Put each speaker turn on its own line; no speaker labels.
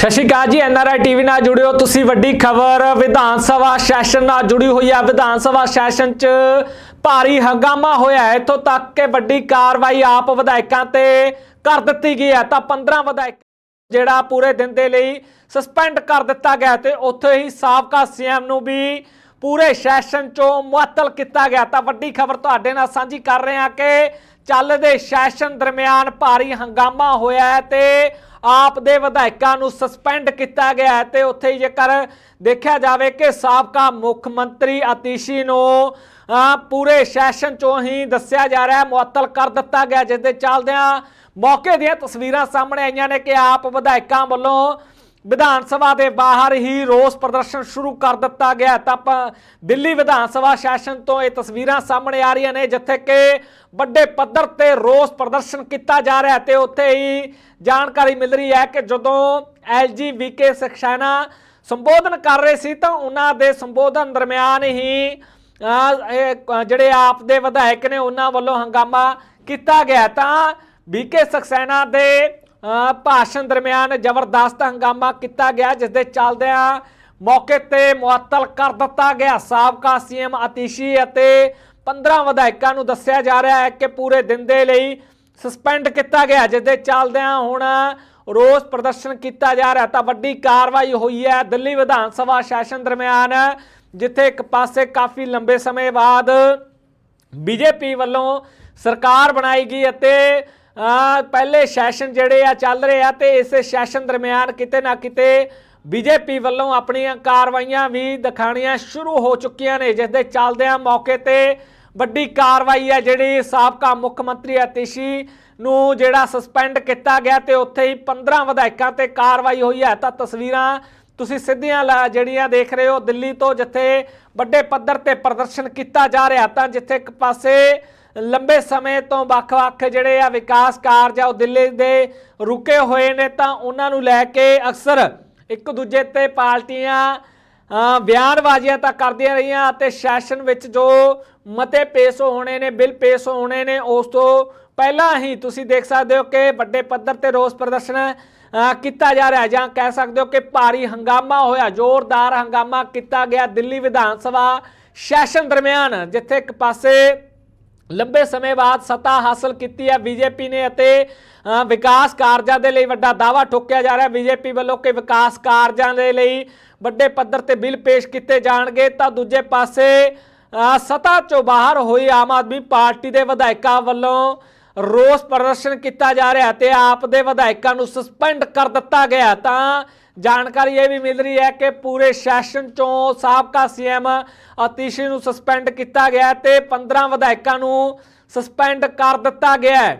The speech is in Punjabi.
ਸਤਿ ਸ਼੍ਰੀ ਅਕਾਲ ਜੀ ਐਨਆਰਆਈ ਟੀਵੀ ਨਾਲ ਜੁੜਿਓ ਤੁਸੀਂ ਵੱਡੀ ਖਬਰ। ਵਿਧਾਨ ਸਭਾ ਸੈਸ਼ਨ ਨਾਲ ਜੁੜੀ ਹੋਈ ਹੈ। ਵਿਧਾਨ ਸਭਾ ਸੈਸ਼ਨ 'ਚ ਭਾਰੀ ਹੰਗਾਮਾ ਹੋਇਆ ਹੈ। ਇੱਥੋਂ ਤੱਕ ਕਿ ਵੱਡੀ ਕਾਰਵਾਈ ਆਪ ਵਿਧਾਇਕਾਂ ਤੇ ਕਰ ਦਿੱਤੀ ਗਈ ਹੈ। ਤਾਂ 15 ਵਿਧਾਇਕ ਜਿਹੜਾ ਪੂਰੇ ਦਿਨ ਦੇ ਲਈ ਸਸਪੈਂਡ ਕਰ ਦਿੱਤਾ ਗਿਆ ਤੇ ਉੱਥੇ ਹੀ ਸਾਬਕਾ ਸੀਐਮ ਨੂੰ ਵੀ ਪੂਰੇ ਸੈਸ਼ਨ ਚੋਂ ਮੁਅੱਤਲ ਕੀਤਾ ਗਿਆ। ਤਾਂ ਵੱਡੀ ਖਬਰ ਤੁਹਾਡੇ ਨਾਲ ਸਾਂਝੀ ਕਰ ਰਹੇ ਹਾਂ ਕਿ ਚੱਲਦੇ ਸੈਸ਼ਨ ਦਰਮਿਆਨ ਭਾਰੀ ਹੰਗਾਮਾ ਹੋਇਆ ਹੈ ਤੇ ਆਪ ਦੇ ਵਿਧਾਇਕਾਂ ਨੂੰ ਸਸਪੈਂਡ ਕੀਤਾ ਗਿਆ ਹੈ ਤੇ ਉੱਥੇ ਹੀ ਜੇਕਰ ਦੇਖਿਆ ਜਾਵੇ ਕਿ ਸਾਬਕਾ ਮੁੱਖ ਮੰਤਰੀ ਅਤੀਸ਼ੀ ਨੂੰ ਪੂਰੇ ਸੈਸ਼ਨ ਚੋਂ ਹੀ ਦੱਸਿਆ ਜਾ ਰਿਹਾ ਹੈ, ਮੁਅੱਤਲ ਕਰ ਦਿੱਤਾ ਗਿਆ, ਜਿਸ ਦੇ ਚੱਲਦਿਆਂ ਮੌਕੇ ਦੀਆਂ ਤਸਵੀਰਾਂ ਸਾਹਮਣੇ ਆਈਆਂ ਨੇ ਕਿ ਆਪ ਵਿਧਾਇਕਾਂ ਵੱਲੋਂ ਵਿਧਾਨ ਸਭਾ ਦੇ ਬਾਹਰ ਹੀ ਰੋਸ ਪ੍ਰਦਰਸ਼ਨ ਸ਼ੁਰੂ ਕਰ ਦਿੱਤਾ ਗਿਆ ਤਾਂ ਆਪਾਂ ਦਿੱਲੀ ਵਿਧਾਨ ਸਭਾ ਸੈਸ਼ਨ ਤੋਂ ਇਹ ਤਸਵੀਰਾਂ ਸਾਹਮਣੇ ਆ ਰਹੀਆਂ ਨੇ, ਜਿੱਥੇ ਕਿ ਵੱਡੇ ਪੱਧਰ ਤੇ ਰੋਸ ਪ੍ਰਦਰਸ਼ਨ ਕੀਤਾ ਜਾ ਰਿਹਾ ਤੇ ਉੱਥੇ ਹੀ ਜਾਣਕਾਰੀ ਮਿਲ ਰਹੀ ਹੈ ਕਿ ਜਦੋਂ ਐਲਜੀ ਵੀਕੇ ਸਕਸ਼ਾਨਾ ਸੰਬੋਧਨ ਕਰ ਰਹੇ ਸੀ ਤਾਂ ਉਹਨਾਂ ਦੇ ਸੰਬੋਧਨ ਦਰਮਿਆਨ ਹੀ ਜਿਹੜੇ ਆਪ ਦੇ ਵਿਧਾਇਕ ਨੇ ਉਹਨਾਂ ਵੱਲੋਂ ਹੰਗਾਮਾ ਕੀਤਾ ਗਿਆ ਤਾਂ ਵੀਕੇ ਸਕਸੈਨਾ ਦੇ ਭਾਸ਼ਣ ਦਰਮਿਆਨ ਜ਼ਬਰਦਸਤ ਹੰਗਾਮਾ ਕੀਤਾ ਗਿਆ ਜਿਸ ਦੇ ਚੱਲਦਿਆਂ ਮੌਕੇ ਤੇ ਮੁਅੱਤਲ ਕਰ ਦਿੱਤਾ ਗਿਆ। ਸਾਬਕਾ ਸੀਐਮ ਅਤੀਸ਼ੀ ਅਤੇ 15 ਵਿਧਾਇਕਾਂ ਨੂੰ ਦੱਸਿਆ ਜਾ ਰਿਹਾ ਹੈ ਕਿ ਪੂਰੇ ਦਿਨ ਦੇ ਲਈ ਸਸਪੈਂਡ ਕੀਤਾ ਗਿਆ ਜਿਸ ਦੇ ਚੱਲਦਿਆਂ ਹੁਣ ਰੋਸ ਪ੍ਰਦਰਸ਼ਨ ਕੀਤਾ ਜਾ ਰਿਹਾ। ਤਾਂ ਵੱਡੀ ਕਾਰਵਾਈ ਹੋਈ ਹੈ ਦਿੱਲੀ ਵਿਧਾਨ ਸਭਾ ਸੈਸ਼ਨ ਦਰਮਿਆਨ, ਜਿੱਥੇ ਇੱਕ ਪਾਸੇ ਕਾਫੀ ਲੰਬੇ ਸਮੇਂ ਬਾਅਦ ਬੀਜੇਪੀ ਵੱਲੋਂ ਸਰਕਾਰ ਬਣਾਈ ਗਈ ਅਤੇ ਪਹਿਲੇ ਸੈਸ਼ਨ ਜਿਹੜੇ ਆ ਚੱਲ ਰਹੇ ਆ ਤੇ ਇਸ ਸੈਸ਼ਨ ਦਰਮਿਆਨ ਕਿਤੇ ਨਾ ਕਿਤੇ ਬੀਜੇਪੀ ਵੱਲੋਂ ਆਪਣੀਆਂ ਕਾਰਵਾਈਆਂ ਵੀ ਦਿਖਾਣੀਆਂ ਸ਼ੁਰੂ ਹੋ ਚੁੱਕੀਆਂ ਨੇ, ਜਿਸ ਦੇ ਚੱਲਦਿਆਂ ਮੌਕੇ ਤੇ ਵੱਡੀ ਕਾਰਵਾਈ ਹੈ ਜਿਹੜੀ ਸਾਬਕਾ ਮੁੱਖ ਮੰਤਰੀ ਅਤੀਸ਼ੀ ਨੂੰ ਜਿਹੜਾ ਸਸਪੈਂਡ ਕੀਤਾ ਗਿਆ ਤੇ ਉੱਥੇ ਹੀ 15 ਵਿਧਾਇਕਾਂ ਤੇ ਕਾਰਵਾਈ ਹੋਈ ਹੈ। ਤਾਂ ਤਸਵੀਰਾਂ ਤੁਸੀਂ ਸਿੱਧੀਆਂ ਲਾ- ਜਿਹੜੀਆਂ ਦੇਖ ਰਹੇ ਹੋ, ਦਿੱਲੀ ਤੋਂ ਜਿੱਥੇ ਵੱਡੇ ਪੱਧਰ ਤੇ ਪ੍ਰਦਰਸ਼ਨ ਕੀਤਾ ਜਾ ਰਿਹਾ, ਤਾਂ ਜਿੱਥੇ ਇੱਕ ਪਾਸੇ ਲੰਬੇ ਸਮੇਂ ਤੋਂ ਵੱਖ-ਵੱਖ ਜਿਹੜੇ ਆ ਵਿਕਾਸ ਕਾਰਜ ਆ, ਉਹ ਦਿੱਲੀ ਦੇ ਰੁਕੇ ਹੋਏ ਨੇ, ਤਾਂ ਉਹਨਾਂ ਨੂੰ ਲੈ ਕੇ ਅਕਸਰ ਇੱਕ ਦੂਜੇ ਤੇ ਪਾਰਟੀਆਂ ਬਿਆਨਬਾਜ਼ੀਆਂ ਤਾਂ ਕਰਦੀਆਂ ਰਹੀਆਂ ਅਤੇ ਸੈਸ਼ਨ ਵਿੱਚ ਜੋ ਮਤੇ ਪੇਸ਼ ਹੋਣੇ ਨੇ, ਬਿੱਲ ਪੇਸ਼ ਹੋਣੇ ਨੇ, ਉਸ ਤੋਂ ਪਹਿਲਾਂ ਹੀ ਤੁਸੀਂ ਦੇਖ ਸਕਦੇ ਹੋ ਕਿ ਵੱਡੇ ਪੱਧਰ ਤੇ ਰੋਸ ਪ੍ਰਦਰਸ਼ਨ ਕੀਤਾ ਜਾ ਰਿਹਾ ਜਾਂ ਕਹਿ ਸਕਦੇ ਹੋ ਕਿ ਭਾਰੀ ਹੰਗਾਮਾ ਹੋਇਆ, ਜ਼ੋਰਦਾਰ ਹੰਗਾਮਾ ਕੀਤਾ ਗਿਆ ਦਿੱਲੀ ਵਿਧਾਨ ਸਭਾ ਸੈਸ਼ਨ ਦਰਮਿਆਨ, ਜਿੱਥੇ ਇੱਕ ਪਾਸੇ ਲੰਬੇ ਸਮੇਂ ਬਾਅਦ ਸੱਤਾ ਹਾਸਲ ਕੀਤੀ ਹੈ ਬੀਜੇਪੀ ਨੇ ਅਤੇ ਵਿਕਾਸ ਕਾਰਜਾਂ ਦੇ ਲਈ ਵੱਡਾ ਦਾਅਵਾ ਠੋਕਿਆ ਜਾ ਰਿਹਾ ਬੀਜੇਪੀ ਵੱਲੋਂ ਕਿ ਵਿਕਾਸ ਕਾਰਜਾਂ ਦੇ ਲਈ ਵੱਡੇ ਪੱਧਰ ਤੇ ਬਿੱਲ ਪੇਸ਼ ਕੀਤੇ ਜਾਣਗੇ ਤਾਂ ਦੂਜੇ ਪਾਸੇ ਸੱਤਾ ਚੋਂ ਬਾਹਰ ਹੋਈ ਆਮ ਆਦਮੀ ਪਾਰਟੀ ਦੇ ਵਿਧਾਇਕਾਂ ਵੱਲੋਂ ਰੋਸ ਪ੍ਰਦਰਸ਼ਨ ਕੀਤਾ ਜਾ ਰਿਹਾ ਤੇ ਆਪ ਦੇ ਵਿਧਾਇਕਾਂ ਨੂੰ ਸਸਪੈਂਡ ਕਰ ਦਿੱਤਾ ਗਿਆ। ਤਾਂ ਜਾਣਕਾਰੀ ਇਹ ਵੀ ਮਿਲ ਰਹੀ ਹੈ ਕਿ ਪੂਰੇ ਸੈਸ਼ਨ ਚੋਂ ਸਾਬਕਾ ਸੀਐਮ ਅਤੀਸ਼ੀ ਨੂੰ ਸਸਪੈਂਡ ਕੀਤਾ ਗਿਆ ਤੇ 15 ਵਿਧਾਇਕਾਂ ਨੂੰ ਸਸਪੈਂਡ ਕਰ ਦਿੱਤਾ ਗਿਆ ਹੈ।